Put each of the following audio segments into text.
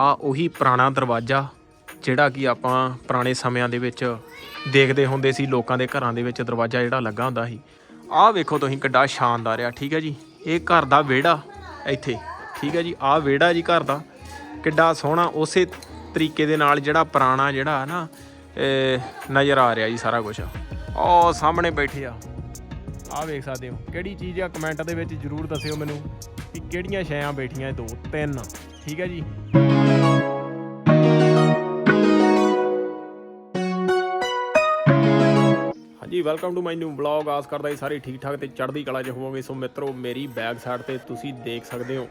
ਆ ਉਹੀ ਪੁਰਾਣਾ ਦਰਵਾਜ਼ਾ ਜਿਹੜਾ ਕਿ ਆਪਾਂ ਪੁਰਾਣੇ ਸਮਿਆਂ ਦੇ ਵਿੱਚ ਦੇਖਦੇ ਹੁੰਦੇ ਸੀ, ਲੋਕਾਂ ਦੇ ਘਰਾਂ ਦੇ ਵਿੱਚ ਦਰਵਾਜ਼ਾ ਜਿਹੜਾ ਲੱਗਾ ਹੁੰਦਾ ਸੀ। ਆਹ ਵੇਖੋ ਤੁਸੀਂ ਕਿੱਡਾ ਸ਼ਾਨਦਾਰ ਆ, ਠੀਕ ਹੈ ਜੀ? ਇਹ ਘਰ ਦਾ ਵਿਹੜਾ ਇੱਥੇ, ਠੀਕ ਹੈ ਜੀ? ਆਹ ਵਿਹੜਾ ਜੀ ਘਰ ਦਾ, ਕਿੱਡਾ ਸੋਹਣਾ, ਉਸੇ ਤਰੀਕੇ ਦੇ ਨਾਲ ਜਿਹੜਾ ਪੁਰਾਣਾ ਜਿਹੜਾ ਨਾ ਨਜ਼ਰ ਆ ਰਿਹਾ ਜੀ ਸਾਰਾ ਕੁਝ ਉਹ ਸਾਹਮਣੇ ਬੈਠੇ ਆ। ਆਹ ਵੇਖ ਸਕਦੇ ਹੋ, ਕਿਹੜੀ ਚੀਜ਼ ਆ? ਕਮੈਂਟ ਦੇ ਵਿੱਚ ਜਰੂਰ ਦੱਸਿਓ ਮੈਨੂੰ ਕਿ ਕਿਹੜੀਆਂ ਸ਼ੈਆਂ ਬੈਠੀਆਂ ਦੋ ਤਿੰਨ, ਠੀਕ ਹੈ ਜੀ? ਹਾਂਜੀ welcome to my new vlog ਆਸ ਕਰਦਾ ਜੀ ਸਾਰੇ ਠੀਕ ਠਾਕ ਤੇ ਚੜ੍ਹਦੀ ਕਲਾ 'ਚ ਹੋਵੋਗੇ। ਸੋ ਮਿੱਤਰੋ, ਮੇਰੀ ਬੈਕ ਸਾਈਡ ਤੇ ਤੁਸੀਂ ਦੇਖ ਸਕਦੇ ਹੋ,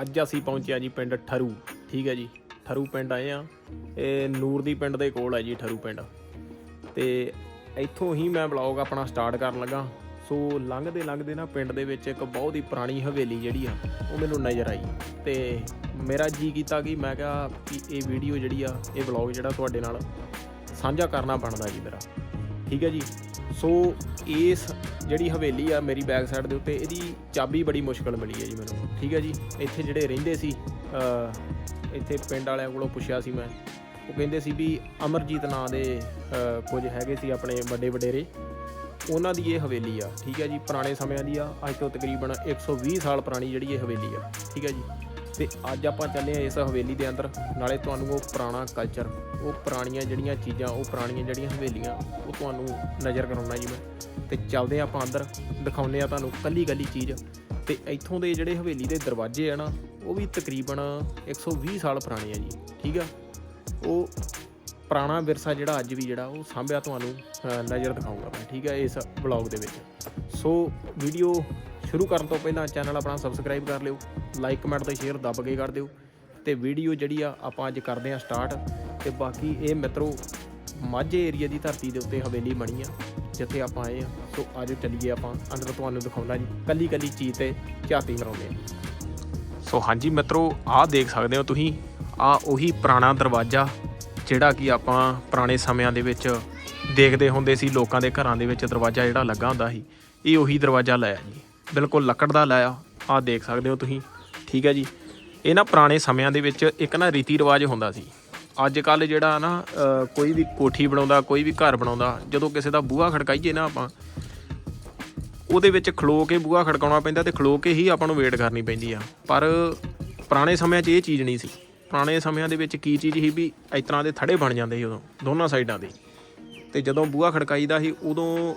ਅੱਜ ਅਸੀਂ ਪਹੁੰਚੇ ਆ ਜੀ ਪਿੰਡ ਠਰੂ। ਠੀਕ ਹੈ ਜੀ, ਠਰੂ ਪਿੰਡ ਆਏ ਆ ਇਹ ਨੂਰ ਦੀ ਪਿੰਡ ਦੇ ਕੋਲ ਹੈ ਜੀ, ਠਰੂ ਪਿੰਡ। ਤੇ ਇੱਥੋਂ ਹੀ ਮੈਂ ਵਲੌਗ ਆਪਣਾ ਸਟਾਰਟ ਕਰਨ ਲੱਗਾ। ਸੋ ਲੰਘਦੇ ਲੰਘਦੇ ਨਾ ਪਿੰਡ ਦੇ ਵਿੱਚ ਇੱਕ ਬਹੁਤ ਹੀ ਪੁਰਾਣੀ ਹਵੇਲੀ ਜਿਹੜੀ ਆ, ਉਹ ਮੈਨੂੰ ਨਜ਼ਰ ਆਈ। ਤੇ ਮੇਰਾ ਜੀ ਕੀਤਾ ਕਿ ਮੈਂ ਕਿਹਾ ਕਿ ਇਹ ਵੀਡੀਓ ਜਿਹੜੀ ਆ, ਇਹ ਵਲੌਗ ਜਿਹੜਾ ਤੁਹਾਡੇ ਨਾਲ ਸਾਂਝਾ ਕਰਨਾ ਬਣਦਾ ਜੀ ਮੇਰਾ। ਠੀਕ ਹੈ ਜੀ? ਸੋ ਇਸ ਜਿਹੜੀ ਹਵੇਲੀ ਆ ਮੇਰੀ ਬੈਕ ਸਾਈਡ ਦੇ ਉੱਤੇ, ਇਹਦੀ ਚਾਬੀ ਬੜੀ ਮੁਸ਼ਕਲ ਮਿਲੀ ਹੈ ਜੀ ਮੈਨੂੰ। ਠੀਕ ਹੈ ਜੀ? ਇੱਥੇ ਜਿਹੜੇ ਰਹਿੰਦੇ ਸੀ ਇੱਥੇ ਪਿੰਡ ਵਾਲਿਆਂ ਕੋਲੋਂ ਪੁੱਛਿਆ ਸੀ ਮੈਂ। ਉਹ ਕਹਿੰਦੇ ਸੀ ਵੀ ਅਮਰਜੀਤ ਨਾਂ ਦੇ ਕੁਝ ਹੈਗੇ ਸੀ ਆਪਣੇ ਵੱਡੇ ਵਡੇਰੇ। ਉਹਨਾਂ ਦੀ ਇਹ ਹਵੇਲੀ ਆ, ਠੀਕ ਹੈ ਜੀ, ਪੁਰਾਣੇ ਸਮਿਆਂ ਦੀ ਆ, ਅੱਜ ਤੋਂ ਤਕਰੀਬਨ 120 ਸਾਲ ਪੁਰਾਣੀ ਜਿਹੜੀ ਇਹ ਹਵੇਲੀ ਆ, ਠੀਕ ਹੈ ਜੀ। ਤੇ ਅੱਜ ਆਪਾਂ ਚੱਲੇ ਆ ਇਸ ਹਵੇਲੀ ਦੇ ਅੰਦਰ, ਨਾਲੇ ਤੁਹਾਨੂੰ ਉਹ ਪੁਰਾਣਾ ਕਲਚਰ ਉਹ ਪੁਰਾਣੀਆਂ ਜਿਹੜੀਆਂ ਚੀਜ਼ਾਂ, ਉਹ ਪੁਰਾਣੀਆਂ ਜਿਹੜੀਆਂ ਹਵੇਲੀਆਂ, ਉਹ ਤੁਹਾਨੂੰ ਨਜ਼ਰ ਕਰਾਉਣਾ ਜੀ ਮੈਂ। ਤੇ ਚੱਲਦੇ ਆ ਆਪਾਂ ਅੰਦਰ, ਦਿਖਾਉਂਦੇ ਆ ਤੁਹਾਨੂੰ ਕੱਲੀ ਕੱਲੀ ਚੀਜ਼। ਤੇ ਇੱਥੋਂ ਦੇ ਜਿਹੜੇ ਹਵੇਲੀ ਦੇ ਦਰਵਾਜ਼ੇ ਆ ਨਾ, ਉਹ ਵੀ ਤਕਰੀਬਨ 120 ਸਾਲ ਪੁਰਾਣੇ ਆ ਜੀ, ਠੀਕ ਆ। ਉਹ ਪੁਰਾਣਾ ਵਿਰਸਾ ਜਿਹੜਾ ਅੱਜ ਵੀ ਜਿਹੜਾ, ਉਹ ਸਾਂਭਿਆ ਤੁਹਾਨੂੰ ਨਜ਼ਰ ਦਿਖਾਉਂਗਾ ਮੈਂ, ਠੀਕ ਹੈ, ਇਸ ਵਲੌਗ ਦੇ ਵਿੱਚ। ਸੋ ਵੀਡੀਓ ਸ਼ੁਰੂ ਕਰਨ ਤੋਂ ਪਹਿਲਾਂ ਚੈਨਲ ਆਪਣਾ ਸਬਸਕ੍ਰਾਈਬ ਕਰ ਲਿਓ ਲਾਈਕ ਕਮੈਂਟ ਤੇ ਸ਼ੇਅਰ ਦੱਬ ਕੇ ਕਰ ਦਿਓ, ਤੇ ਵੀਡੀਓ ਜਿਹੜੀ ਆ, ਆਪਾਂ ਅੱਜ ਕਰਦੇ ਆ ਸਟਾਰਟ ਤੇ ਬਾਕੀ ਇਹ ਮਿੱਤਰੋ, ਮਾਝੇ ਏਰੀਆ ਦੀ ਧਰਤੀ ਦੇ ਉੱਤੇ ਹਵੇਲੀ ਬਣੀ ਆ, ਜਿੱਥੇ ਆਪਾਂ ਆਏ ਆ ਸੋ ਆਜੋ ਚੱਲੀਏ ਆਪਾਂ, ਅੰਦਰ ਤੁਹਾਨੂੰ ਦਿਖਾਉਂਦਾ ਜੀ ਕੱਲੀ ਕੱਲੀ ਚੀਜ਼ ਤੇ ਝਾਤੀ ਮਰਾਉਂਦੇ ਆ ਸੋ ਹਾਂਜੀ ਮਿੱਤਰੋ, ਆਹ ਦੇਖ ਸਕਦੇ ਹੋ ਤੁਸੀਂ, ਆਹ ਉਹੀ ਪੁਰਾਣਾ ਦਰਵਾਜ਼ਾ ਜਿਹੜਾ ਕਿ ਆਪਾਂ ਪੁਰਾਣੇ ਸਮਿਆਂ ਦੇ ਵਿੱਚ ਦੇਖਦੇ ਹੁੰਦੇ ਸੀ, ਲੋਕਾਂ ਦੇ ਘਰਾਂ ਦੇ ਵਿੱਚ ਦਰਵਾਜ਼ਾ ਜਿਹੜਾ ਲੱਗਾ ਹੁੰਦਾ ਸੀ, ਇਹ ਉਹੀ ਦਰਵਾਜ਼ਾ ਲਾਇਆ ਜੀ ਬਿਲਕੁਲ ਲੱਕੜ ਦਾ ਲਾਇਆ ਆਹ ਦੇਖ ਸਕਦੇ ਹੋ ਤੁਸੀਂ, ਠੀਕ ਹੈ ਜੀ। ਇਹ ਨਾ ਪੁਰਾਣੇ ਸਮਿਆਂ ਦੇ ਵਿੱਚ ਇੱਕ ਨਾ ਰੀਤੀ ਰਿਵਾਜ ਹੁੰਦਾ ਸੀ। ਅੱਜ ਕੱਲ ਜਿਹੜਾ ਨਾ ਕੋਈ ਵੀ ਕੋਠੀ ਬਣਾਉਂਦਾ, ਕੋਈ ਵੀ ਘਰ ਬਣਾਉਂਦਾ, ਜਦੋਂ ਕਿਸੇ ਦਾ ਬੂਹਾ ਖੜਕਾਈਏ ਨਾ ਆਪਾਂ, ਉਹਦੇ ਵਿੱਚ ਖਲੋ ਕੇ ਬੂਹਾ ਖੜਕਾਉਣਾ ਪੈਂਦਾ ਤੇ ਖਲੋ ਕੇ ਹੀ ਆਪਾਂ ਨੂੰ ਵੇਟ ਕਰਨੀ ਪੈਂਦੀ ਆ। ਪਰ ਪੁਰਾਣੇ ਸਮਿਆਂ 'ਚ ਇਹ ਚੀਜ਼ ਨਹੀਂ ਸੀ। ਪੁਰਾਣੇ ਸਮਿਆਂ ਦੇ ਵਿੱਚ ਕੀ ਚੀਜ਼ ਸੀ ਵੀ ਇਸ ਤਰ੍ਹਾਂ ਦੇ ਥੜੇ ਬਣ ਜਾਂਦੇ ਸੀ ਉਦੋਂ, ਦੋਨਾਂ ਸਾਈਡਾਂ ਦੇ। ਤੇ ਜਦੋਂ ਬੂਹਾ ਖੜਕਾਈਦਾ ਸੀ, ਉਦੋਂ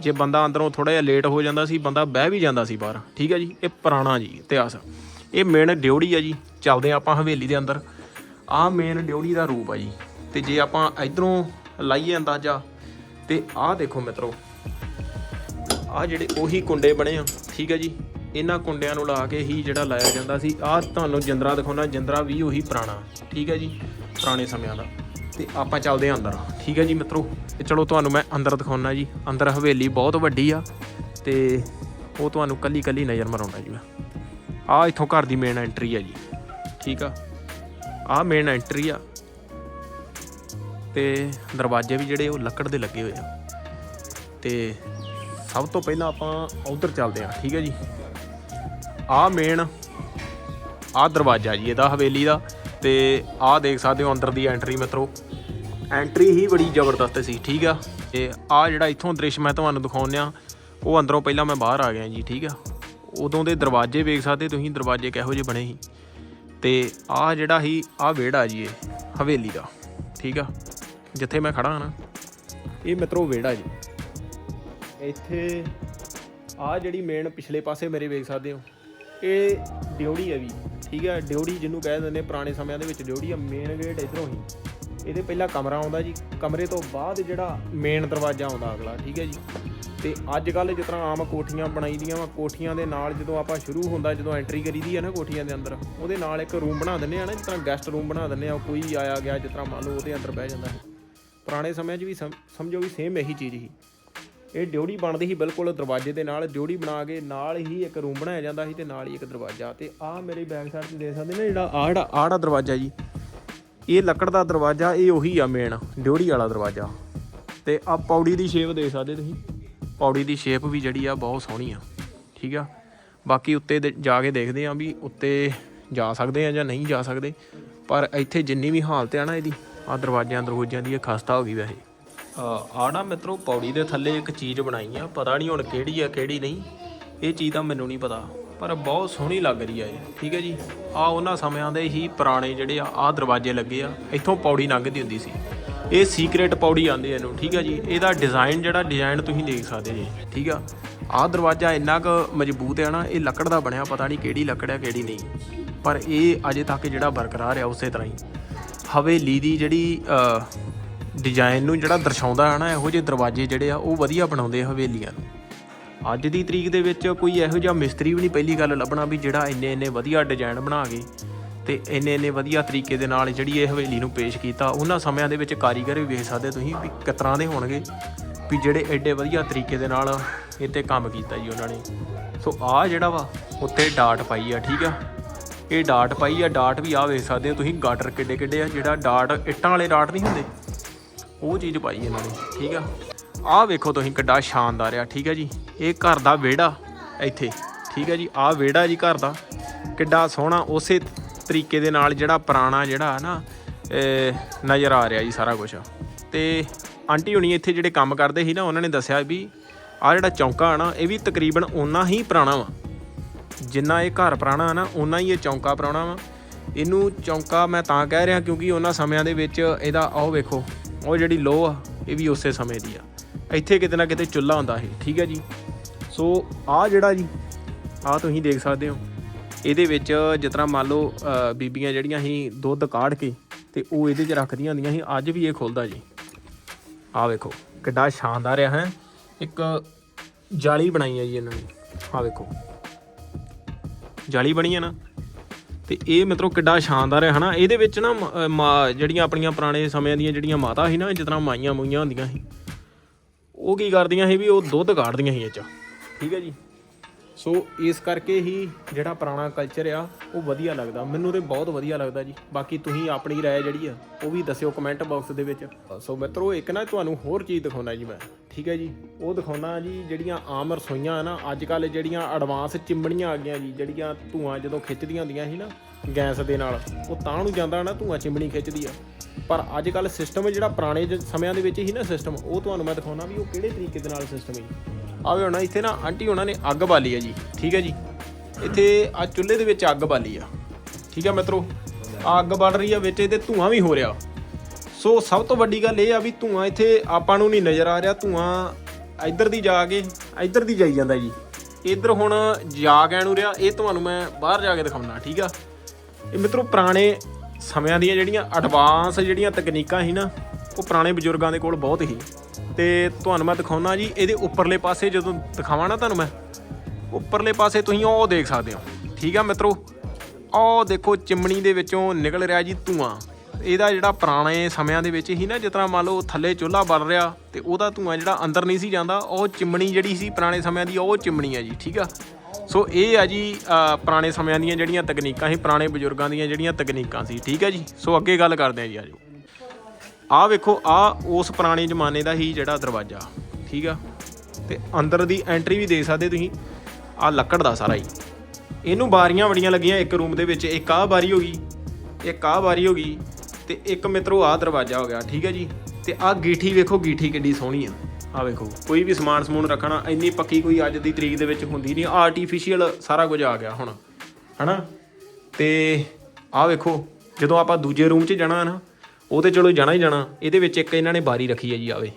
ਜੇ ਬੰਦਾ ਅੰਦਰੋਂ ਥੋੜਾ ਜਿਹਾ ਲੇਟ ਹੋ ਜਾਂਦਾ ਸੀ, ਬੰਦਾ ਬਹਿ ਵੀ ਜਾਂਦਾ ਸੀ ਬਾਹਰ। ਠੀਕ ਹੈ ਜੀ? ਇਹ ਪੁਰਾਣਾ ਜੀ ਇਤਿਹਾਸ। ਇਹ ਮੇਨ ਡਿਉੜੀ ਆ ਜੀ। ਚੱਲਦੇ ਆ ਆਪਾਂ ਹਵੇਲੀ ਦੇ ਅੰਦਰ। ਆਹ ਮੇਨ ਡਿਉੜੀ ਦਾ ਰੂਪ ਆ ਜੀ। ਤੇ ਜੇ ਆਪਾਂ ਇਧਰੋਂ ਲਾਈਏ ਅੰਦਾਜ਼ਾ, ਤੇ ਆਹ ਦੇਖੋ ਮਿੱਤਰੋ, ਆਹ ਜਿਹੜੇ ਉਹੀ ਕੁੰਡੇ ਬਣੇ ਆ। ਠੀਕ ਹੈ ਜੀ? ਇਹਨਾਂ ਕੁੰਡਿਆਂ ਨੂੰ ਲਾ ਕੇ ਹੀ ਜਿਹੜਾ ਲਾਇਆ ਜਾਂਦਾ ਸੀ। ਆਹ ਤੁਹਾਨੂੰ ਜਿੰਦਰਾ ਦਿਖਾਉਣਾ, ਜਿੰਦਰਾ ਵੀ ਉਹੀ ਪੁਰਾਣਾ, ਠੀਕ ਹੈ ਜੀ? ਪੁਰਾਣੇ ਸਮਿਆਂ ਦਾ। ਤੇ ਆਪਾਂ ਚੱਲਦੇ ਹਾਂ ਅੰਦਰ। ਠੀਕ ਹੈ ਜੀ ਮਿੱਤਰੋ, ਤੇ ਚਲੋ ਤੁਹਾਨੂੰ ਮੈਂ ਅੰਦਰ ਦਿਖਾਉਣਾ ਜੀ। ਅੰਦਰ ਹਵੇਲੀ ਬਹੁਤ ਵੱਡੀ ਆ, ਤੇ ਉਹ ਤੁਹਾਨੂੰ ਕੱਲੀ ਕੱਲੀ ਨਜ਼ਰ ਮਰਾਉਣਾ ਜੀ ਮੈਂ। ਆਹ ਇੱਥੋਂ ਘਰ ਦੀ ਮੇਨ ਐਂਟਰੀ ਆ ਜੀ। ਠੀਕ ਆ? ਆਹ ਮੇਨ ਐਂਟਰੀ ਆ। ਤੇ ਦਰਵਾਜ਼ੇ ਵੀ ਜਿਹੜੇ ਉਹ ਲੱਕੜ ਦੇ ਲੱਗੇ ਹੋਏ ਆ। ਤੇ ਸਭ ਤੋਂ ਪਹਿਲਾਂ ਆਪਾਂ ਉਧਰ ਚੱਲਦੇ ਹਾਂ, ਠੀਕ ਹੈ ਜੀ? ਆਹ ਮੇਨ ਆਹ ਦਰਵਾਜ਼ਾ ਜੀ ਇਹਦਾ, ਹਵੇਲੀ ਦਾ, ਤੇ ਆਹ ਦੇਖ ਸਕਦੇ ਹੋ ਅੰਦਰ ਦੀ ਐਂਟਰੀ ਮਿੱਤਰੋ। ਐਂਟਰੀ ਹੀ ਬੜੀ ਜ਼ਬਰਦਸਤ ਸੀ, ਠੀਕ ਆ? ਤੇ ਆਹ ਜਿਹੜਾ ਇੱਥੋਂ ਦ੍ਰਿਸ਼ ਮੈਂ ਤੁਹਾਨੂੰ ਦਿਖਾਉਂਦਿਆਂ ਉਹ ਅੰਦਰੋਂ ਪਹਿਲਾਂ ਮੈਂ ਬਾਹਰ ਆ ਗਿਆ ਜੀ, ਠੀਕ ਆ? ਉਦੋਂ ਦੇ ਦਰਵਾਜ਼ੇ ਵੇਖ ਸਕਦੇ, ਤੁਸੀਂ ਦਰਵਾਜ਼ੇ ਕਿਹੋ ਜਿਹੇ ਬਣੇ ਸੀ। ਤੇ ਆਹ ਜਿਹੜਾ ਹੀ ਆਹ ਵਿਹੜਾ ਜੀ ਇਹ, ਹਵੇਲੀ ਦਾ, ਠੀਕ ਆ? ਜਿੱਥੇ ਮੈਂ ਖੜਾ ਹਾਂ ਨਾ, ਇਹ ਮਿੱਤਰੋ ਵਿਹੜਾ ਜੀ। ਇੱਥੇ ਆ ਜਿਹੜੀ ਮੇਨ ਪਿਛਲੇ ਪਾਸੇ ਮੇਰੇ ਵੇਖ ਸਕਦੇ ਹੋ ਇਹ ਡਿਉੜੀ ਹੈ ਵੀ, ਠੀਕ ਹੈ ਡਿਉੜੀ ਜਿਹਨੂੰ ਕਹਿ ਦਿੰਦੇ ਪੁਰਾਣੇ ਸਮਿਆਂ ਦੇ ਵਿੱਚ ਡਿਉੜੀ ਆ ਮੇਨ ਗੇਟ ਇਧਰੋਂ ਹੀ। ਇਹਦੇ ਪਹਿਲਾਂ ਕਮਰਾ ਆਉਂਦਾ ਜੀ, ਕਮਰੇ ਤੋਂ ਬਾਅਦ ਜਿਹੜਾ ਮੇਨ ਦਰਵਾਜ਼ਾ ਆਉਂਦਾ ਅਗਲਾ, ਠੀਕ ਹੈ ਜੀ। ਤੇ ਅੱਜ ਕੱਲ ਜਿਸ ਤਰ੍ਹਾਂ ਆਮ ਕੋਠੀਆਂ ਬਣਾਈ ਦੀਆਂ ਵਾ, ਕੋਠੀਆਂ ਦੇ ਨਾਲ ਜਦੋਂ ਆਪਾਂ ਸ਼ੁਰੂ ਹੁੰਦਾ, ਜਦੋਂ ਐਂਟਰੀ ਕਰੀਦੀ ਆ ਨਾ ਕੋਠੀਆਂ ਦੇ ਅੰਦਰ, ਉਹਦੇ ਨਾਲ ਇੱਕ ਰੂਮ ਬਣਾ ਦਿੰਦੇ ਆ ਨਾ, ਜਿਸ ਤਰ੍ਹਾਂ ਗੈਸਟ ਰੂਮ ਬਣਾ ਦਿੰਦੇ ਆ ਕੋਈ ਆਇਆ ਗਿਆ, ਜਿਸ ਤਰ੍ਹਾਂ ਮੰਨ ਲਓ ਉਹਦੇ ਅੰਦਰ ਬਹਿ ਜਾਂਦਾ। ਪੁਰਾਣੇ ਸਮਿਆਂ 'ਚ ਵੀ ਸਮਝੋ ਵੀ ਸੇਮ ਇਹੀ ਚੀਜ਼ ਸੀ। ਇਹ ਡਿਉੜੀ ਬਣਦੀ ਸੀ ਬਿਲਕੁਲ ਦਰਵਾਜ਼ੇ ਦੇ ਨਾਲ ਡਿਉੜੀ ਬਣਾ ਕੇ ਨਾਲ ਹੀ ਇੱਕ ਰੂਮ ਬਣਾਇਆ ਜਾਂਦਾ ਸੀ ਤੇ ਨਾਲ ਹੀ ਇੱਕ ਦਰਵਾਜ਼ਾ। ਤੇ ਆਹ ਮੇਰੇ ਬੈਕ ਸਾਈਡ ਤੇ ਦੇਖ ਸਕਦੇ ਨੇ ਜਿਹੜਾ ਆਹ ਜਿਹੜਾ ਆਹ ਦਰਵਾਜ਼ਾ ਜੀ, ਇਹ ਲੱਕੜ ਦਾ ਦਰਵਾਜ਼ਾ, ਇਹ ਉਹੀ ਆ ਮੇਨ ਡਿਉੜੀ ਵਾਲਾ ਦਰਵਾਜ਼ਾ। ਤੇ ਆ ਪੌੜੀ ਦੀ ਸ਼ੇਪ ਦੇਖ ਸਕਦੇ ਤੁਸੀਂ। ਪੌੜੀ ਦੀ ਸ਼ੇਪ ਵੀ ਜਿਹੜੀ ਆ ਬਹੁਤ ਸੋਹਣੀ ਆ, ਠੀਕ ਆ? ਬਾਕੀ ਉੱਤੇ ਦੇ- ਜਾ ਕੇ ਦੇਖਦੇ ਆ ਵੀ ਉੱਤੇ ਜਾ ਸਕਦੇ ਆ ਜਾਂ ਨਹੀਂ ਜਾ ਸਕਦੇ। ਪਰ ਇੱਥੇ ਜਿੰਨੀ ਵੀ ਹਾਲਤ ਆ ਨਾ ਇਹਦੀ ਆ ਦਰਵਾਜ਼ਿਆਂ ਦਰਵਾਜ਼ਿਆਂ ਦੀ ਇਹ ਖਸਤਾ ਹੋ ਗਈ ਵੈਸੇ। ਆ ਨਾ ਮਿੱਤਰੋ, ਪੌੜੀ ਦੇ ਥੱਲੇ ਇੱਕ ਚੀਜ਼ ਬਣਾਈ ਆ, ਪਤਾ ਨਹੀਂ ਹੁਣ ਕਿਹੜੀ ਆ, ਕਿਹੜੀ ਨਹੀਂ। ਇਹ ਚੀਜ਼ ਤਾਂ ਮੈਨੂੰ ਨਹੀਂ ਪਤਾ, ਪਰ ਬਹੁਤ ਸੋਹਣੀ ਲੱਗ ਰਹੀ ਆ ਇਹ, ਠੀਕ ਹੈ ਜੀ? ਆ ਉਹਨਾਂ ਸਮਿਆਂ ਦੇ ਹੀ ਪੁਰਾਣੇ ਜਿਹੜੇ ਆ ਆ ਦਰਵਾਜ਼ੇ ਲੱਗੇ ਆ, ਇੱਥੋਂ ਪੌੜੀ ਲੰਘਦੀ ਹੁੰਦੀ ਸੀ। ਇਹ ਸੀਕ੍ਰੇਟ ਪੌੜੀ ਆਂਦੇ ਇਹਨੂੰ, ਠੀਕ ਹੈ ਜੀ? ਇਹਦਾ ਡਿਜ਼ਾਈਨ ਜਿਹੜਾ ਡਿਜ਼ਾਈਨ ਤੁਸੀਂ ਦੇਖ ਸਕਦੇ ਜੀ, ਠੀਕ ਆ? ਆਹ ਦਰਵਾਜ਼ਾ ਇੰਨਾ ਕੁ ਮਜ਼ਬੂਤ ਹੈ ਨਾ, ਇਹ ਲੱਕੜ ਦਾ ਬਣਿਆ, ਪਤਾ ਨਹੀਂ ਕਿਹੜੀ ਲੱਕੜ ਹੈ ਕਿਹੜੀ ਨਹੀਂ। ਪਰ ਇਹ ਅਜੇ ਤੱਕ ਜਿਹੜਾ ਬਰਕਰਾਰ ਆ, ਉਸੇ ਤਰ੍ਹਾਂ ਹੀ। ਹਵੇਲੀ ਦੀ ਜਿਹੜੀ ਡਿਜ਼ਾਈਨ ਨੂੰ ਜਿਹੜਾ ਦਰਸਾਉਂਦਾ ਹੈ ਨਾ, ਇਹੋ ਜਿਹੇ ਦਰਵਾਜ਼ੇ ਜਿਹੜੇ ਆ, ਉਹ ਵਧੀਆ ਬਣਾਉਂਦੇ ਆ ਹਵੇਲੀਆਂ ਨੂੰ। ਅੱਜ ਦੀ ਤਰੀਕ ਦੇ ਵਿੱਚ ਕੋਈ ਇਹੋ ਜਿਹਾ ਮਿਸਤਰੀ ਵੀ ਨਹੀਂ ਪਹਿਲੀ ਗੱਲ ਲੱਭਣਾ ਵੀ ਜਿਹੜਾ ਇੰਨੇ ਇੰਨੇ ਵਧੀਆ ਡਿਜ਼ਾਈਨ ਬਣਾ ਕੇ ਤੇ ਇੰਨੇ ਇੰਨੇ ਵਧੀਆ ਤਰੀਕੇ ਦੇ ਨਾਲ ਜਿਹੜੀ ਇਹ ਹਵੇਲੀ ਨੂੰ ਪੇਸ਼ ਕੀਤਾ, ਉਹਨਾਂ ਸਮਿਆਂ ਦੇ ਵਿੱਚ ਕਾਰੀਗਰ ਵੀ ਵੇਖ ਸਕਦੇ ਤੁਸੀਂ ਵੀ ਕਿਸ ਦੇ ਹੋਣਗੇ ਵੀ ਜਿਹੜੇ ਐਡੇ ਵਧੀਆ ਤਰੀਕੇ ਦੇ ਨਾਲ ਇਹ ਤੇ ਕੰਮ ਕੀਤਾ ਜੀ ਉਹਨਾਂ ਨੇ। ਸੋ ਆਹ ਜਿਹੜਾ ਵਾ ਉੱਤੇ ਡਾਟ ਪਾਈ ਆ, ਠੀਕ ਆ? ਇਹ ਡਾਟ ਪਾਈ ਆ, ਡਾਟ ਵੀ ਆ ਵੇਖ ਸਕਦੇ ਹੋ ਤੁਸੀਂ, ਗਾਟਰ ਕਿੱਡੇ ਕਿੱਡੇ ਆ, ਜਿਹੜਾ ਡਾਟ ਇੱਟਾਂ ਵਾਲੇ ਡਾਟ ਨਹੀਂ ਹੁੰਦੇ? ਉਹ ਚੀਜ਼ ਪਾਈ ਇਹਨਾਂ ਨੇ, ਠੀਕ ਆ? ਆਹ ਵੇਖੋ ਤੁਸੀਂ ਕਿੱਡਾ ਸ਼ਾਨਦਾਰ ਆ, ਠੀਕ ਹੈ ਜੀ। ਇਹ ਘਰ ਦਾ ਵਿਹੜਾ ਇੱਥੇ, ਠੀਕ ਹੈ ਜੀ। ਆਹ ਵਿਹੜਾ ਜੀ ਘਰ ਦਾ, ਕਿੱਡਾ ਸੋਹਣਾ। ਉਸੇ ਤਰੀਕੇ ਦੇ ਨਾਲ ਜਿਹੜਾ ਪੁਰਾਣਾ ਜਿਹੜਾ ਨਾ ਨਜ਼ਰ ਆ ਰਿਹਾ ਜੀ ਸਾਰਾ ਕੁਝ ਤੇ ਆਂਟੀ ਹੁਣੀ ਇੱਥੇ ਜਿਹੜੇ ਕੰਮ ਕਰਦੇ ਸੀ ਨਾ, ਉਹਨਾਂ ਨੇ ਦੱਸਿਆ ਵੀ ਆਹ ਜਿਹੜਾ ਚੌਂਕਾ ਆ ਨਾ, ਇਹ ਵੀ ਤਕਰੀਬਨ ਓਨਾ ਹੀ ਪੁਰਾਣਾ ਵਾ। ਜਿੰਨਾ ਇਹ ਘਰ ਪੁਰਾਣਾ ਨਾ, ਓਨਾ ਹੀ ਇਹ ਚੌਂਕਾ ਪੁਰਾਣਾ ਵਾ। ਇਹਨੂੰ ਚੌਂਕਾ ਮੈਂ ਤਾਂ ਕਹਿ ਰਿਹਾ ਕਿਉਂਕਿ ਉਹਨਾਂ ਸਮਿਆਂ ਦੇ ਵਿੱਚ ਇਹਦਾ, ਆਹ ਵੇਖੋ ਉਹ ਜਿਹੜੀ ਲੋਹ ਆ, ਇਹ ਵੀ ਉਸੇ ਸਮੇਂ ਦੀ ਆ। ਇੱਥੇ ਕਿਤੇ ਨਾ ਕਿਤੇ ਚੁੱਲ੍ਹਾ ਹੁੰਦਾ ਸੀ, ਠੀਕ ਹੈ ਜੀ? ਸੋ ਆਹ ਜਿਹੜਾ ਜੀ, ਆਹ ਤੁਸੀਂ ਦੇਖ ਸਕਦੇ ਹੋ। ਇਹਦੇ ਵਿੱਚ ਜਿਸ ਤਰ੍ਹਾਂ ਮੰਨ ਲਓ ਬੀਬੀਆਂ ਜਿਹੜੀਆਂ ਸੀ, ਦੁੱਧ ਕਾੜ ਕੇ ਤੇ ਉਹ ਇਹਦੇ 'ਚ ਰੱਖਦੀਆਂ ਹੁੰਦੀਆਂ ਸੀ, ਅੱਜ ਵੀ ਇਹ ਖੁੱਲਦਾ ਜੀ। ਆਹ ਵੇਖੋ, ਕਿੱਡਾ ਸ਼ਾਨਦਾਰ ਆ, ਹੈ? ਇੱਕ ਜਾਲੀ ਬਣਾਈ ਹੈ ਜੀ ਇਹਨਾਂ ਨੇ। ਆਹ ਵੇਖੋ। ਜਾਲੀ ਬਣੀ ਹੈ ਨਾ। ਤੇ ਇਹ ਮਿੱਤਰੋ ਕਿੱਡਾ ਸ਼ਾਨਦਾਰ ਹੈ, ਹਨਾ? ਇਹਦੇ ਵਿੱਚ ਨਾ ਮ- ਮਾ- ਜਿਹੜੀਆਂ ਆਪਣੀਆਂ ਪੁਰਾਣੇ ਸਮਿਆਂ ਦੀਆਂ ਜਿਹੜੀਆਂ ਮਾਤਾ ਸੀ ਨਾ, ਜਿਸ ਤਰ੍ਹਾਂ ਮਾਈਆਂ ਮੂਈਆਂ ਹੁੰਦੀਆਂ ਸੀ, ਉਹ ਕੀ ਕਰਦੀਆਂ ਸੀ ਵੀ ਉਹ ਦੁੱਧ ਕਾੜਦੀਆਂ ਸੀ ਇਹ ਚ। ਠੀਕ ਹੈ ਜੀ? ਸੋ ਇਸ ਕਰਕੇ ਹੀ ਜਿਹੜਾ ਪੁਰਾਣਾ ਕਲਚਰ ਆ ਉਹ ਵਧੀਆ ਲੱਗਦਾ ਮੈਨੂੰ ਤੇ ਬਹੁਤ ਵਧੀਆ ਲੱਗਦਾ ਜੀ ਬਾਕੀ ਤੁਸੀਂ ਆਪਣੀ رائے ਜਿਹੜੀ ਆ ਉਹ ਵੀ ਦੱਸਿਓ ਕਮੈਂਟ ਬਾਕਸ ਦੇ ਵਿੱਚ ਸੋ ਮਿੱਤਰੋ ਇੱਕ ਨਾ ਤੁਹਾਨੂੰ ਹੋਰ ਚੀਜ਼ ਦਿਖਾਉਣਾ ਜੀ ਮੈਂ ਠੀਕ ਹੈ ਜੀ ਉਹ ਦਿਖਾਉਣਾ ਜੀ ਜਿਹੜੀਆਂ ਆਮ ਰਸੋਈਆਂ ਆ ਨਾ ਅੱਜ ਕੱਲ ਜਿਹੜੀਆਂ ਐਡਵਾਂਸ ਚਿਮਣੀਆਂ ਆ ਗਈਆਂ ਜੀ ਜਿਹੜੀਆਂ ਧੂਆਂ ਜਦੋਂ ਖਿੱਚਦੀਆਂ ਹੁੰਦੀਆਂ ਸੀ ਨਾ ਗੈਸ ਦੇ ਨਾਲ ਉਹ ਤਾਂ ਨੂੰ ਜਾਂਦਾ ਨਾ ਧੂਆਂ ਚਿਮਣੀ ਖਿੱਚਦੀ ਆ ਪਰ ਅੱਜ ਕੱਲ ਸਿਸਟਮ ਜਿਹੜਾ ਪੁਰਾਣੇ ਜ- ਸਮਿਆਂ ਦੇ ਵਿੱਚ ਹੀ ਨਾ ਸਿਸਟਮ ਉਹ ਤੁਹਾਨੂੰ ਮੈਂ ਦਿਖਾਉਣਾ ਵੀ ਉਹ ਕਿਹੜੇ ਤਰੀਕੇ ਦੇ ਨਾਲ ਸਿਸਟਮ ਹੈ ਆਵੇ ਹੁਣ ਇੱਥੇ ਨਾ ਆਂਟੀ ਉਹਨਾਂ ਨੇ ਅੱਗ ਬਾਲੀ ਆ ਜੀ, ਠੀਕ ਹੈ ਜੀ। ਇੱਥੇ ਆ ਚੁੱਲ੍ਹੇ ਦੇ ਵਿੱਚ ਅੱਗ ਬਾਲੀ ਆ, ਠੀਕ ਹੈ ਮਿੱਤਰੋ। ਆ ਅੱਗ ਬਲ ਰਹੀ ਆ ਵਿੱਚ, ਇਹਦੇ ਧੂਆਂ ਵੀ ਹੋ ਰਿਹਾ। ਸੋ ਸਭ ਤੋਂ ਵੱਡੀ ਗੱਲ ਇਹ ਆ ਵੀ ਧੂਆਂ ਇੱਥੇ ਆਪਾਂ ਨੂੰ ਨਹੀਂ ਨਜ਼ਰ ਆ ਰਿਹਾ, ਧੂਆਂ ਇੱਧਰ ਦੀ ਜਾ ਕੇ, ਇੱਧਰ ਦੀ ਜਾਈ ਜਾਂਦਾ ਜੀ। ਇੱਧਰ ਹੁਣ ਜਾ ਕੇ ਨੂੰ ਰਿਹਾ, ਇਹ ਤੁਹਾਨੂੰ ਮੈਂ ਬਾਹਰ ਜਾ ਕੇ ਦਿਖਾਉਣਾ, ਠੀਕ ਆ। ਇਹ ਮਿੱਤਰੋ ਪੁਰਾਣੇ ਸਮਿਆਂ ਦੀਆਂ ਜਿਹੜੀਆਂ ਐਡਵਾਂਸ ਜਿਹੜੀਆਂ ਤਕਨੀਕਾਂ ਸੀ ਨਾ, ਉਹ ਪੁਰਾਣੇ ਬਜ਼ੁਰਗਾਂ ਦੇ ਕੋਲ ਬਹੁਤ ਸੀ। ਤੇ ਤੁਹਾਨੂੰ ਮੈਂ ਦਿਖਾਉਣਾ ਜੀ, ਇਹਦੇ ਉੱਪਰਲੇ ਪਾਸੇ ਜਦੋਂ ਦਿਖਾਵਾਂ ਨਾ ਤੁਹਾਨੂੰ ਮੈਂ, ਉੱਪਰਲੇ ਪਾਸੇ ਤੁਸੀਂ ਉਹ ਦੇਖ ਸਕਦੇ ਹੋ। ਠੀਕ ਆ ਮਿੱਤਰੋ? ਉਹ ਦੇਖੋ ਚਿਮਣੀ ਦੇ ਵਿੱਚੋਂ ਨਿਕਲ ਰਿਹਾ ਜੀ ਧੂਆਂ। ਇਹਦਾ ਜਿਹੜਾ ਪੁਰਾਣੇ ਸਮਿਆਂ ਦੇ ਵਿੱਚ ਹੀ ਨਾ, ਜਿਸ ਤਰ੍ਹਾਂ ਮੰਨ ਲਓ ਥੱਲੇ ਚੁੱਲ੍ਹਾ ਬਲ ਰਿਹਾ ਤੇ ਉਹਦਾ ਧੂਆਂ ਜਿਹੜਾ ਅੰਦਰ ਨਹੀਂ ਸੀ ਜਾਂਦਾ, ਉਹ ਚਿਮਣੀ ਜਿਹੜੀ ਸੀ ਪੁਰਾਣੇ ਸਮਿਆਂ ਦੀ, ਉਹ ਚਿਮਣੀ ਆ ਜੀ, ਠੀਕ ਆ? ਸੋ ਇਹ ਆ ਜੀ ਪੁਰਾਣੇ ਸਮਿਆਂ ਦੀਆਂ ਜਿਹੜੀਆਂ ਤਕਨੀਕਾਂ ਸੀ, ਪੁਰਾਣੇ ਬਜ਼ੁਰਗਾਂ ਦੀਆਂ ਜਿਹੜੀਆਂ ਤਕਨੀਕਾਂ ਸੀ, ਠੀਕ ਹੈ ਜੀ? ਸੋ ਅੱਗੇ ਗੱਲ ਕਰਦੇ ਹਾਂ ਜੀ, ਆਜੋ। ਆਹ ਵੇਖੋ ਆ ਉਸ ਪੁਰਾਣੇ ਜ਼ਮਾਨੇ ਦਾ ਹੀ ਜਿਹੜਾ ਦਰਵਾਜ਼ਾ, ਠੀਕ ਆ? ਤੇ ਅੰਦਰ ਦੀ ਐਂਟਰੀ ਵੀ ਦੇ ਸਕਦੇ ਤੁਸੀਂ। ਆ ਲੱਕੜ ਦਾ ਸਾਰਾ ਹੀ। ਇਹਨੂੰ ਬਾਰੀਆਂ ਬੜੀਆਂ ਲੱਗੀਆਂ ਇੱਕ ਰੂਮ ਦੇ ਵਿੱਚ। ਇੱਕ ਆਹ ਬਾਰੀ ਹੋ ਗਈ, ਇੱਕ ਆਹ ਬਾਰੀ ਹੋ ਗਈ, ਤੇ ਇੱਕ ਮਿੱਤਰੋ ਆਹ ਦਰਵਾਜ਼ਾ ਹੋ ਗਿਆ, ਠੀਕ ਹੈ ਜੀ? ਤੇ ਆਹ ਗੀਠੀ ਵੇਖੋ, ਗੀਠੀ ਕਿੱਡੀ ਸੋਹਣੀ ਆ। ਆ ਵੇਖੋ, ਕੋਈ ਵੀ ਸਮਾਨ ਸਮੂਨ ਰੱਖਣਾ, ਇੰਨੀ ਪੱਕੀ ਕੋਈ ਅੱਜ ਦੀ ਤਰੀਕ ਦੇ ਵਿੱਚ ਹੁੰਦੀ ਨਹੀਂ। ਆਰਟੀਫੀਸ਼ੀਅਲ ਸਾਰਾ ਕੁਝ ਆ ਗਿਆ ਹੁਣ, ਹਨਾ? ਤੇ ਆਹ ਵੇਖੋ, ਜਦੋਂ ਆਪਾਂ ਦੂਜੇ ਰੂਮ 'ਚ ਜਾਣਾ ਨਾ ਉਹ ਤੇ ਚਲੋ ਜਾਣਾ ਹੀ ਜਾਣਾ। ਇਹਦੇ ਵਿੱਚ ਇੱਕ ਇਹਨਾਂ ਨੇ ਬਾਰੀ ਰੱਖੀ ਹੈ ਜੀ ਆਵੇ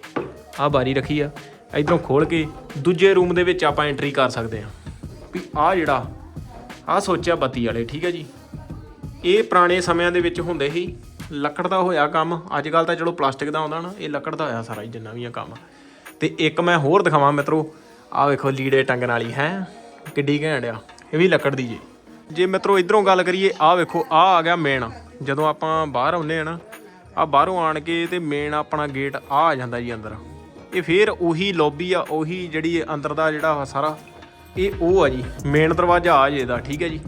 ਆਹ ਬਾਰੀ ਰੱਖੀ ਆ। ਇਧਰੋਂ ਖੋਲ ਕੇ ਦੂਜੇ ਰੂਮ ਦੇ ਵਿੱਚ ਆਪਾਂ ਐਂਟਰੀ ਕਰ ਸਕਦੇ ਹਾਂ। ਵੀ ਆਹ ਜਿਹੜਾ, ਆਹ ਸੋਚਿਆ ਬੱਤੀ ਵਾਲੇ, ਠੀਕ ਹੈ ਜੀ। ਇਹ ਪੁਰਾਣੇ ਸਮਿਆਂ ਦੇ ਵਿੱਚ ਹੁੰਦੇ ਸੀ। ਲੱਕੜ ਦਾ ਹੋਇਆ ਕੰਮ। ਅੱਜ ਕੱਲ ਤਾਂ ਚਲੋ ਪਲਾਸਟਿਕ ਦਾ ਆਉਂਦਾ ਨਾ, ਇਹ ਲੱਕੜ ਦਾ ਹੋਇਆ ਸਾਰਾ ਜਿੰਨਾ ਵੀ ਆ ਕੰਮ। ਤੇ ਇੱਕ ਮੈਂ ਹੋਰ ਦਿਖਾਵਾਂ ਮਿੱਤਰੋ। ਆਹ ਵੇਖੋ ਲੀੜੇ ਟੰਗਣ ਵਾਲੀ, ਹੈ। ਕਿੱਡੀ ਘੈਂਟ ਆ। ਇਹ ਵੀ ਲੱਕੜ ਦੀ ਜੀ। ਜੇ ਮਿੱਤਰੋ ਇਧਰੋਂ ਗੱਲ ਕਰੀਏ, ਆਹ ਵੇਖੋ, ਆਹ ਆ ਗਿਆ ਮੇਨ ਜਦੋਂ ਆਪਾਂ ਬਾਹਰ ਆਉਂਦੇ ਆ ਨਾ ਆ ਬਾਹਰੋਂ ਆਣ ਕੇ ਤੇ ਮੇਨ ਆਪਣਾ ਗੇਟ ਆ ਆ ਜਾਂਦਾ ਜੀ ਅੰਦਰ। ਇਹ ਫੇਰ ਉਹੀ ਲੌਬੀ ਆ, ਉਹੀ ਜਿਹੜੀ ਅੰਦਰ ਦਾ ਜਿਹੜਾ ਸਾਰਾ, ਇਹ ਉਹ ਆ ਜੀ। ਮੇਨ ਦਰਵਾਜ਼ਾ ਆ ਜੇ ਦਾ, ਠੀਕ ਹੈ ਜੀ।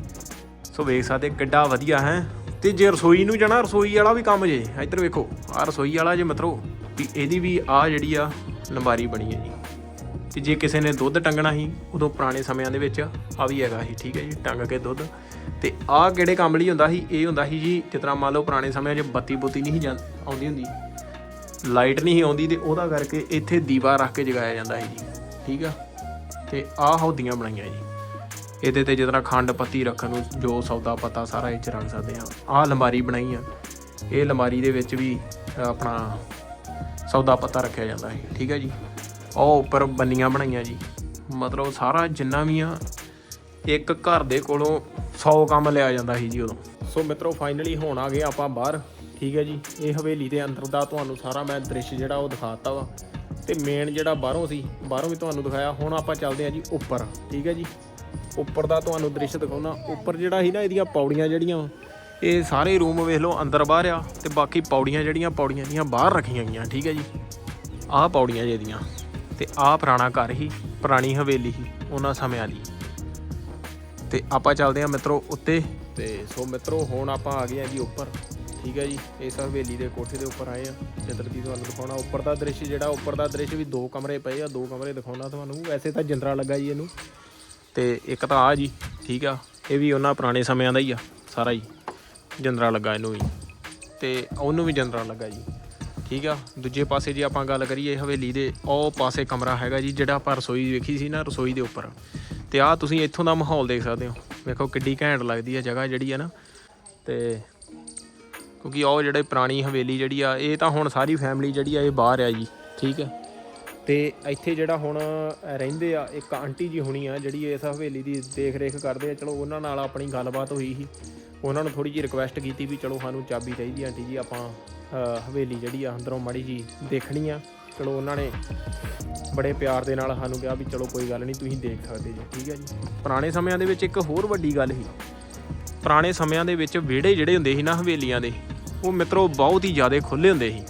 ਸੋ ਵੇਖ ਸਕਦੇ ਕਿੱਡਾ ਵਧੀਆ ਹੈ। ਤੇ ਜੇ ਰਸੋਈ ਨੂੰ ਜਾਣਾ, ਰਸੋਈ ਵਾਲਾ ਵੀ ਕੰਮ ਜੇ। ਇੱਧਰ ਵੇਖੋ ਆ ਰਸੋਈ ਵਾਲਾ ਜੇ ਮਤਰੋ, ਵੀ ਇਹਦੀ ਵੀ ਆ ਜਿਹੜੀ ਆ, ਲੰਬਾਰੀ ਬਣੀ ਹੈ ਜੀ। ਤੇ ਜੇ ਕਿਸੇ ਨੇ ਦੁੱਧ ਟੰਗਣਾ ਸੀ, ਉਦੋਂ ਪੁਰਾਣੇ ਸਮਿਆਂ ਦੇ ਵਿੱਚ ਆ ਵੀ ਹੈਗਾ ਸੀ, ਠੀਕ ਹੈ ਜੀ, ਟੰਗ ਕੇ ਦੁੱਧ। ਤੇ ਆਹ ਕਿਹੜੇ ਕੰਮ ਲਈ ਹੁੰਦਾ ਸੀ? ਇਹ ਹੁੰਦਾ ਸੀ ਜੀ, ਜਿਸ ਤਰ੍ਹਾਂ ਮੰਨ ਲਓ ਪੁਰਾਣੇ ਸਮਿਆਂ 'ਚ ਬੱਤੀ ਬੁੱਤੀ ਨਹੀਂ ਜਾਂ- ਆਉਂਦੀ ਹੁੰਦੀ, ਲਾਈਟ ਨਹੀਂ ਆਉਂਦੀ ਤੇ ਉਹਦਾ ਕਰਕੇ ਇੱਥੇ ਦੀਵਾ ਰੱਖ ਕੇ ਜਗਾਇਆ ਜਾਂਦਾ ਸੀ ਜੀ, ਠੀਕ ਆ? ਤੇ ਆਹ ਹੌਦੀਆਂ ਬਣਾਈਆਂ ਜੀ। ਇਹਦੇ ਤੇ ਜਿਸ ਤਰ੍ਹਾਂ ਖੰਡ ਪੱਤੀ ਰੱਖਣ ਨੂੰ ਜੋ ਸੌਦਾ ਪਤਾ ਸਾਰਾ ਇਹ ਚ ਰੱਖ ਸਕਦੇ ਆ ਆਹ ਅਲਮਾਰੀ ਬਣਾਈ ਆ। ਇਹ ਅਲਮਾਰੀ ਦੇ ਵਿੱਚ ਵੀ ਆਪਣਾ ਸੌਦਾ ਪਤਾ ਰੱਖਿਆ ਜਾਂਦਾ ਹੈ ਠੀਕ ਹੈ ਜੀ। ਉਹ ਉੱਪਰ ਬੰਨੀਆਂ ਬਣਾਈਆਂ ਜੀ। ਮਤਲਬ ਸਾਰਾ ਜਿੰਨਾ ਵੀ ਆ, ਇੱਕ ਘਰ ਦੇ ਕੋਲੋਂ 100 ਕੰਮ ਲਿਆ ਜਾਂਦਾ ਸੀ ਜੀ ਉਦੋਂ। ਸੋ ਮਿੱਤਰੋ ਫਾਈਨਲੀ ਹੁਣ ਆ ਗਏ ਆਪਾਂ ਬਾਹਰ। ਠੀਕ ਹੈ ਜੀ, ਇਹ ਹਵੇਲੀ ਦੇ ਅੰਦਰ ਦਾ ਤੁਹਾਨੂੰ ਸਾਰਾ ਮੈਂ ਦ੍ਰਿਸ਼ ਜਿਹੜਾ ਉਹ ਦਿਖਾਤਾ ਵਾ। ਤੇ ਮੇਨ ਜਿਹੜਾ ਬਾਹਰੋਂ ਸੀ, ਬਾਹਰੋਂ ਵੀ ਤੁਹਾਨੂੰ ਦਿਖਾਇਆ। ਹੁਣ ਆਪਾਂ ਚੱਲਦੇ ਹਾਂ ਜੀ ਉੱਪਰ। ਠੀਕ ਹੈ ਜੀ, ਉੱਪਰ ਦਾ ਤੁਹਾਨੂੰ ਦ੍ਰਿਸ਼ ਦਿਖਾਉਣਾ। ਉੱਪਰ ਜਿਹੜਾ ਸੀ ਨਾ, ਇਹਦੀਆਂ ਪੌੜੀਆਂ ਜਿਹੜੀਆਂ ਇਹ ਸਾਰੇ ਰੂਮ ਵੇਖ ਲਓ, ਅੰਦਰ ਬਾਹਰ ਆ। ਤੇ ਬਾਕੀ ਪੌੜੀਆਂ ਜਿਹੜੀਆਂ, ਪੌੜੀਆਂ ਦੀਆਂ ਬਾਹਰ ਰੱਖੀਆਂ ਗਈਆਂ। ਠੀਕ ਹੈ ਜੀ, ਆਹ ਪੌੜੀਆਂ ਜਿਹਦੀਆਂ ਤੇ ਆਹ ਪੁਰਾਣਾ ਘਰ ਹੀ, ਪੁਰਾਣੀ ਹਵੇਲੀ ਸੀ ਉਹਨਾਂ ਸਮਿਆਂ ਦੀ ਤੇ ਆਪਾਂ ਚੱਲਦੇ ਹਾਂ ਮਿੱਤਰੋ ਉੱਤੇ। ਤੇ ਸੋ ਮਿੱਤਰੋ ਹੁਣ ਆਪਾਂ ਆ ਗਏ ਆ ਜੀ ਉੱਪਰ, ਠੀਕ ਹੈ ਜੀ? ਇਸ ਹਵੇਲੀ ਦੇ ਕੋਠੇ ਦੇ ਉੱਪਰ ਆਏ ਆ ਜਿੱਧਰ ਦੀ ਤੁਹਾਨੂੰ ਦਿਖਾਉਣਾ? ਉੱਪਰ ਦਾ ਦ੍ਰਿਸ਼ ਜਿਹੜਾ, ਉੱਪਰ ਦਾ ਦ੍ਰਿਸ਼ ਵੀ ਦੋ ਕਮਰੇ ਪਏ ਆ, ਦੋ ਕਮਰੇ ਦਿਖਾਉਣਾ ਤੁਹਾਨੂੰ। ਵੈਸੇ ਤਾਂ ਜਿੰਦਰਾ ਲੱਗਾ ਜੀ ਇਹਨੂੰ। ਤੇ ਇੱਕ ਤਾਂ ਆ ਜੀ, ਠੀਕ ਆ, ਇਹ ਵੀ ਉਹਨਾਂ ਪੁਰਾਣੇ ਸਮਿਆਂ ਦਾ ਹੀ ਆ, ਸਾਰਾ ਹੀ। ਜਿੰਦਰਾ ਲੱਗਾ ਇਹਨੂੰ ਵੀ। ਤੇ ਉਹਨੂੰ ਵੀ ਜਿੰਦਰਾ ਲੱਗਾ ਜੀ। ਠੀਕ ਆ। ਦੂਜੇ ਪਾਸੇ ਜੇ ਆਪਾਂ ਗੱਲ ਕਰੀਏ ਹਵੇਲੀ ਦੇ, ਉਹ ਪਾਸੇ ਕਮਰਾ ਹੈਗਾ ਜੀ, ਜਿਹੜਾ ਆਪਾਂ ਰਸੋਈ ਵੇਖੀ ਸੀ ਨਾ, ਰਸੋਈ ਦੇ ਉੱਪਰ। ਤੇ ਆ ਤੁਸੀਂ ਇੱਥੋਂ ਦਾ ਮਾਹੌਲ ਦੇਖ ਸਕਦੇ ਹੋ। ਵੇਖੋ ਕਿੱਡੀ ਘੈਂਟ ਲੱਗਦੀ ਹੈ ਜਗ੍ਹਾ ਜਿਹੜੀ ਹੈ ਨਾ। ਤੇ ਕਿਉਂਕਿ ਉਹ ਜਿਹੜੇ ਪੁਰਾਣੀ ਹਵੇਲੀ ਜਿਹੜੀ ਆ, ਇਹ ਤਾਂ ਹੁਣ ਸਾਰੀ ਫੈਮਿਲੀ ਜਿਹੜੀ ਆ, ਇਹ ਬਾਹਰ ਆ ਜੀ। ਠੀਕ ਹੈ ਤੇ ਇੱਥੇ ਜਿਹੜਾ ਹੁਣ ਰਹਿੰਦੇ ਆ, ਇੱਕ ਆਂਟੀ ਜੀ ਹੋਣੀ ਆ, ਜਿਹੜੀ ਇਸ ਹਵੇਲੀ ਦੀ ਦੇਖ ਰੇਖ ਕਰਦੇ ਆ, ਚਲੋ ਉਹਨਾਂ ਨਾਲ ਆਪਣੀ ਗੱਲਬਾਤ ਹੋਈ ਸੀ। ਉਹਨਾਂ ਨੂੰ ਥੋੜੀ ਜਿਹੀ ਰਿਕੁਐਸਟ ਕੀਤੀ ਵੀ ਚਲੋ ਸਾਨੂੰ ਚਾਬੀ ਚਾਹੀਦੀ ਆਂਟੀ ਜੀ, ਆਪਾਂ ਹਵੇਲੀ ਜਿਹੜੀ ਆ, ਅੰਦਰੋਂ ਮਾੜੀ ਜੀ ਦੇਖਣੀ ਆ। ਚਲੋ ਉਹਨਾਂ ਨੇ ਬੜੇ ਪਿਆਰ ਦੇ ਨਾਲ ਸਾਨੂੰ ਕਿਹਾ ਵੀ ਚਲੋ ਕੋਈ ਗੱਲ ਨਹੀਂ, ਤੁਸੀਂ ਦੇਖ ਸਕਦੇ ਜੀ, ਠੀਕ ਹੈ ਜੀ। ਪੁਰਾਣੇ ਸਮਿਆਂ ਦੇ ਵਿੱਚ ਇੱਕ ਹੋਰ ਵੱਡੀ ਗੱਲ ਸੀ। ਪੁਰਾਣੇ ਸਮਿਆਂ ਦੇ ਵਿੱਚ ਵਿਹੜੇ ਜਿਹੜੇ ਹੁੰਦੇ ਸੀ ਨਾ, ਹਵੇਲੀਆਂ ਦੇ, ਉਹ ਮਿੱਤਰੋ ਬਹੁਤ ਹੀ ਜ਼ਿਆਦਾ ਖੁੱਲੇ ਹੁੰਦੇ ਸੀ।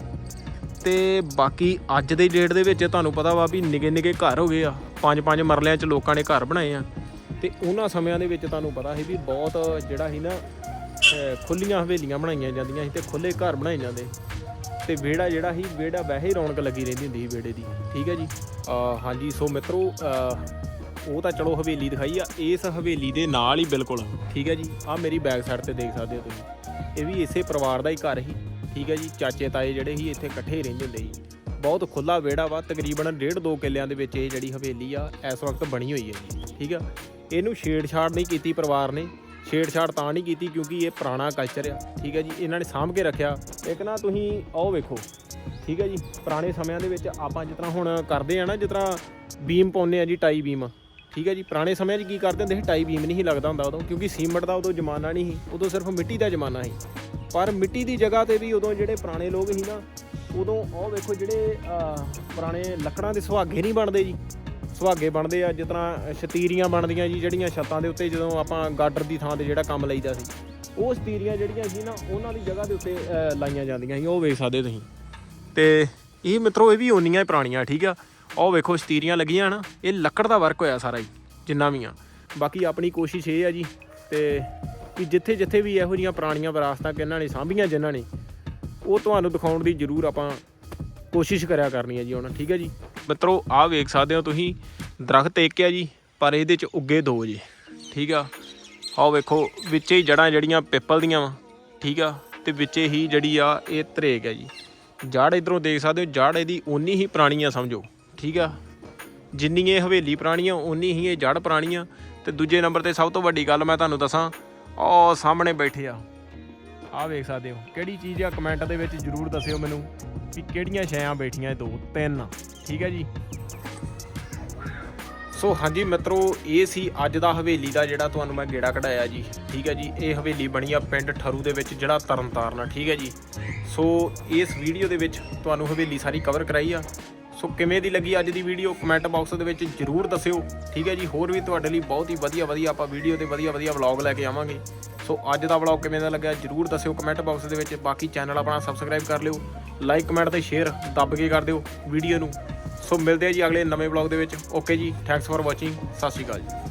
ਤੇ ਬਾਕੀ ਅੱਜ ਦੇ ਡੇਟ ਦੇ ਵਿੱਚ ਤੁਹਾਨੂੰ ਪਤਾ ਵਾ ਵੀ ਨਿੱਕੇ ਨਿੱਕੇ ਘਰ ਹੋ ਗਏ ਆ। ਪੰਜ ਪੰਜ ਮਰਲਿਆਂ 'ਚ ਲੋਕਾਂ ਨੇ ਘਰ ਬਣਾਏ ਆ। ਤੇ ਉਹਨਾਂ ਸਮਿਆਂ ਦੇ ਵਿੱਚ ਤੁਹਾਨੂੰ ਪਤਾ ਸੀ ਵੀ ਬਹੁਤ ਜਿਹੜਾ ਸੀ ਨਾ, ਅਹ ਖੁੱਲੀਆਂ ਹਵੇਲੀਆਂ ਬਣਾਈਆਂ ਜਾਂਦੀਆਂ ਸੀ ਤੇ ਖੁੱਲੇ ਘਰ ਬਣਾਏ ਜਾਂਦੇ। ਤੇ ਵਿਹੜਾ ਜਿਹੜਾ ਸੀ, ਵਿਹੜਾ ਵੈਸੇ ਹੀ ਰੌਣਕ ਲੱਗੀ ਰਹਿੰਦੀ ਹੁੰਦੀ ਸੀ ਵਿਹੜੇ ਦੀ। ਠੀਕ ਹੈ ਜੀ? ਹਾਂਜੀ, ਸੋ ਮਿੱਤਰੋ ਉਹ ਤਾਂ ਚਲੋ ਹਵੇਲੀ ਦਿਖਾਈ ਆ। ਇਸ ਹਵੇਲੀ ਦੇ ਨਾਲ ਹੀ ਬਿਲਕੁਲ। ਠੀਕ ਹੈ ਜੀ? ਆ ਮੇਰੀ ਬੈਕ ਸਾਈਡ ਤੇ ਦੇਖ ਸਕਦੇ ਹੋ ਤੁਸੀਂ। ਇਹ ਵੀ ਇਸੇ ਪਰਿਵਾਰ ਦਾ ਹੀ ਘਰ ਸੀ। ਠੀਕ ਹੈ ਜੀ, ਚਾਚੇ ਤਾਏ ਜਿਹੜੇ ਸੀ ਇੱਥੇ ਇਕੱਠੇ ਹੀ ਰਹਿੰਦੇ ਹੁੰਦੇ ਸੀ। ਬਹੁਤ ਖੁੱਲਾ ਵਿਹੜਾ ਵਾ, ਤਕਰੀਬਨ ਡੇਢ ਦੋ ਕਿੱਲਿਆਂ ਦੇ ਵਿੱਚ ਇਹ ਜਿਹੜੀ ਹਵੇਲੀ ਆ, ਇਸ ਵਕਤ ਬਣੀ ਹੋਈ ਹੈ ਜੀ, ਠੀਕ ਆ। ਇਹਨੂੰ ਛੇੜਛਾੜ ਨਹੀਂ ਕੀਤੀ ਪਰਿਵਾਰ ਨੇ, ਛੇੜਛਾੜ ਤਾਂ ਨਹੀਂ ਕੀਤੀ ਕਿਉਂਕਿ ਇਹ ਪੁਰਾਣਾ ਕਲਚਰ ਆ, ਠੀਕ ਹੈ ਜੀ, ਇਹਨਾਂ ਨੇ ਸਾਂਭ ਕੇ ਰੱਖਿਆ। ਇੱਕ ਨਾ ਤੁਸੀਂ ਆਓ ਵੇਖੋ, ਠੀਕ ਹੈ ਜੀ, ਪੁਰਾਣੇ ਸਮਿਆਂ ਦੇ ਵਿੱਚ ਆਪਾਂ ਜਿਸ ਤਰ੍ਹਾਂ ਹੁਣ ਕਰਦੇ ਆ ਨਾ, ਜਿਸ ਤਰ੍ਹਾਂ ਬੀਮ ਪਾਉਂਦੇ ਆ ਜੀ, ਟਾਈ ਬੀਮ। ਠੀਕ ਹੈ ਜੀ, ਪੁਰਾਣੇ ਸਮਿਆਂ 'ਚ ਕੀ ਕਰਦੇ ਹੁੰਦੇ ਸੀ? ਟਾਈ ਬੀਮ ਨਹੀਂ ਸੀ ਲੱਗਦਾ ਹੁੰਦਾ ਉਦੋਂ, ਕਿਉਂਕਿ ਸੀਮੈਂਟ ਦਾ ਉਦੋਂ ਜ਼ਮਾਨਾ ਨਹੀਂ ਸੀ, ਉਦੋਂ ਸਿਰਫ ਮਿੱਟੀ ਦਾ ਜ਼ਮਾਨਾ ਸੀ। ਪਰ ਮਿੱਟੀ ਦੀ ਜਗ੍ਹਾ ਤੇ ਵੀ ਉਦੋਂ ਜਿਹੜੇ ਪੁਰਾਣੇ ਲੋਕ ਸੀ ਨਾ, ਉਦੋਂ ਉਹ ਵੇਖੋ ਜਿਹੜੇ ਪੁਰਾਣੇ ਲੱਕੜਾਂ ਦੇ ਸੁਹਾਗੇ ਨਹੀਂ ਬਣਦੇ ਜੀ। ਸੁਹਾਗੇ ਬਣਦੇ ਆ, ਜਿਸ ਤਰ੍ਹਾਂ ਸ਼ਤੀਰੀਆਂ ਬਣਦੀਆਂ ਜੀ, ਜਿਹੜੀਆਂ ਛੱਤਾਂ ਦੇ ਉੱਤੇ ਜਦੋਂ ਆਪਾਂ ਗਾਡਰ ਦੀ ਥਾਂ ਤੇ ਜਿਹੜਾ ਕੰਮ ਲਈਦਾ ਸੀ। ਉਹ ਸ਼ਤੀਰੀਆਂ ਜਿਹੜੀਆਂ ਸੀ ਨਾ, ਉਹਨਾਂ ਦੀ ਜਗ੍ਹਾ ਦੇ ਉੱਤੇ ਲਾਈਆਂ ਜਾਂਦੀਆਂ ਸੀ, ਉਹ ਵੇਖ ਸਕਦੇ ਤੁਸੀਂ। ਤੇ ਇਹ ਮਿੱਤਰੋ, ਇਹ ਵੀ ਓਨੀਆਂ ਪੁਰਾਣੀਆਂ, ਠੀਕ ਆ? ਉਹ ਵੇਖੋ ਸ਼ਤੀਰੀਆਂ ਲੱਗੀਆਂ ਨਾ, ਇਹ ਲੱਕੜ ਦਾ ਵਰਕ ਹੋਇਆ ਸਾਰਾ ਹੀ ਜਿੰਨਾ ਵੀ ਆ। ਬਾਕੀ ਆਪਣੀ ਕੋਸ਼ਿਸ਼ ਇਹ ਆ ਜੀ ਤੇ ਕਿ ਜਿੱਥੇ ਜਿੱਥੇ ਵੀ ਇਹੋ ਜੀਆਂ ਪੁਰਾਣੀਆਂ ਵਿਰਾਸਤਾਂ ਕਿ ਇਹਨਾਂ ਨੇ ਸਾਂਭੀਆਂ ਜਿਨ੍ਹਾਂ ਨੇ, ਉਹ ਤੁਹਾਨੂੰ ਦਿਖਾਉਣ ਦੀ ਜ਼ਰੂਰ ਆਪਾਂ ਕੋਸ਼ਿਸ਼ ਕਰਿਆ ਕਰਨੀ ਹੈ ਜੀ ਹੁਣ, ਠੀਕ ਹੈ ਜੀ? ਮਿੱਤਰੋ, ਆਹ ਵੇਖ ਸਕਦੇ ਹੋ ਤੁਸੀਂ, ਦਰਖਤ ਇੱਕ ਆ ਜੀ, ਪਰ ਇਹਦੇ ਚ ਉੱਗੇ ਦੋ ਜੀ, ਠੀਕ ਆ? ਆਹ ਵੇਖੋ, ਵਿੱਚੇ ਹੀ ਜੜਾਂ ਜਿਹੜੀਆਂ ਪਿੱਪਲ ਦੀਆਂ ਵਾ, ਠੀਕ ਆ? ਤੇ ਵਿੱਚੇ ਹੀ ਜਿਹੜੀ ਆ, ਇਹ ਤਰੇਕ ਹੈ ਜੀ। ਜੜ ਇਧਰੋਂ ਦੇਖ ਸਕਦੇ ਹੋ, ਜੜ ਇਹਦੀ ਓਨੀ ਹੀ ਪੁਰਾਣੀ ਆ, ਸਮਝੋ। ਠੀਕ ਆ? ਜਿੰਨੀ ਇਹ ਹਵੇਲੀ ਪੁਰਾਣੀ ਆ ਓਨੀ ਹੀ ਇਹ ਜੜ ਪੁਰਾਣੀ ਆ ਤੇ ਦੂਜੇ ਨੰਬਰ ਤੇ ਸਭ ਤੋਂ ਵੱਡੀ ਗੱਲ ਮੈਂ ਤੁਹਾਨੂੰ ਦੱਸਾਂ, ਉਹ ਸਾਹਮਣੇ ਬੈਠੇ ਆ। ਆਹ ਵੇਖ ਸਕਦੇ ਹੋ, ਕਿਹੜੀ ਚੀਜ਼ ਆ ਕਮੈਂਟ ਦੇ ਵਿੱਚ ਜਰੂਰ ਦੱਸਿਓ ਮੈਨੂੰ ਵੀ ਕਿਹੜੀਆਂ ਸ਼ੈਆਂ ਬੈਠੀਆਂ ਦੋ, ਤਿੰਨ ਠੀਕ ਹੈ ਜੀ? ਸੋ ਹਾਂਜੀ ਮਿੱਤਰੋ, ਇਹ ਸੀ ਅੱਜ ਦਾ ਹਵੇਲੀ ਦਾ ਜਿਹੜਾ ਤੁਹਾਨੂੰ ਮੈਂ ਗੇੜਾ ਕਢਾਇਆ ਜੀ। ਠੀਕ ਹੈ ਜੀ? ਇਹ ਹਵੇਲੀ ਬਣੀ ਆ ਪਿੰਡ ਠਰੂ ਦੇ ਵਿੱਚ, ਜਿਹੜਾ ਤਰਨਤਾਰਨ ਆ। ਠੀਕ ਹੈ ਜੀ? ਸੋ ਇਸ ਵੀਡੀਓ ਦੇ ਵਿੱਚ ਤੁਹਾਨੂੰ ਹਵੇਲੀ ਸਾਰੀ ਕਵਰ ਕਰਾਈ ਆ। ਸੋ ਕਿਵੇਂ ਦੀ ਲੱਗੀ ਅੱਜ ਦੀ ਵੀਡੀਓ? ਕਮੈਂਟ ਬਾਕਸ ਦੇ ਵਿੱਚ ਜਰੂਰ ਦੱਸਿਓ। ਠੀਕ ਹੈ ਜੀ? ਹੋਰ ਵੀ ਤੁਹਾਡੇ ਲਈ ਬਹੁਤ ਹੀ ਵਧੀਆ ਵਧੀਆ ਆਪਾਂ ਵੀਡੀਓ ਤੇ ਵਧੀਆ ਵਧੀਆ ਵਲੌਗ ਲੈ ਕੇ ਆਵਾਂਗੇ। ਸੋ ਅੱਜ ਦਾ ਵਲੌਗ ਕਿਵੇਂ ਦਾ ਲੱਗਿਆ ਜਰੂਰ ਦੱਸਿਓ ਕਮੈਂਟ ਬਾਕਸ ਦੇ ਵਿੱਚ। ਬਾਕੀ ਚੈਨਲ ਆਪਣਾ ਸਬਸਕ੍ਰਾਈਬ ਕਰ ਲਿਓ। ਲਾਈਕ ਕਮੈਂਟ ਤੇ ਸ਼ੇਅਰ ਦੱਬ ਕੇ ਕਰ ਦਿਓ ਵੀਡੀਓ ਨੂੰ। ਸੋ ਮਿਲਦੇ ਆ ਜੀ ਅਗਲੇ ਨਵੇਂ ਵਲੌਗ ਦੇ ਵਿੱਚ। ਓਕੇ ਜੀ? ਥੈਂਕਸ ਫॉर ਵਾਚਿੰਗ ਸਤਿ ਸ਼੍ਰੀ ਅਕਾਲ ਜੀ।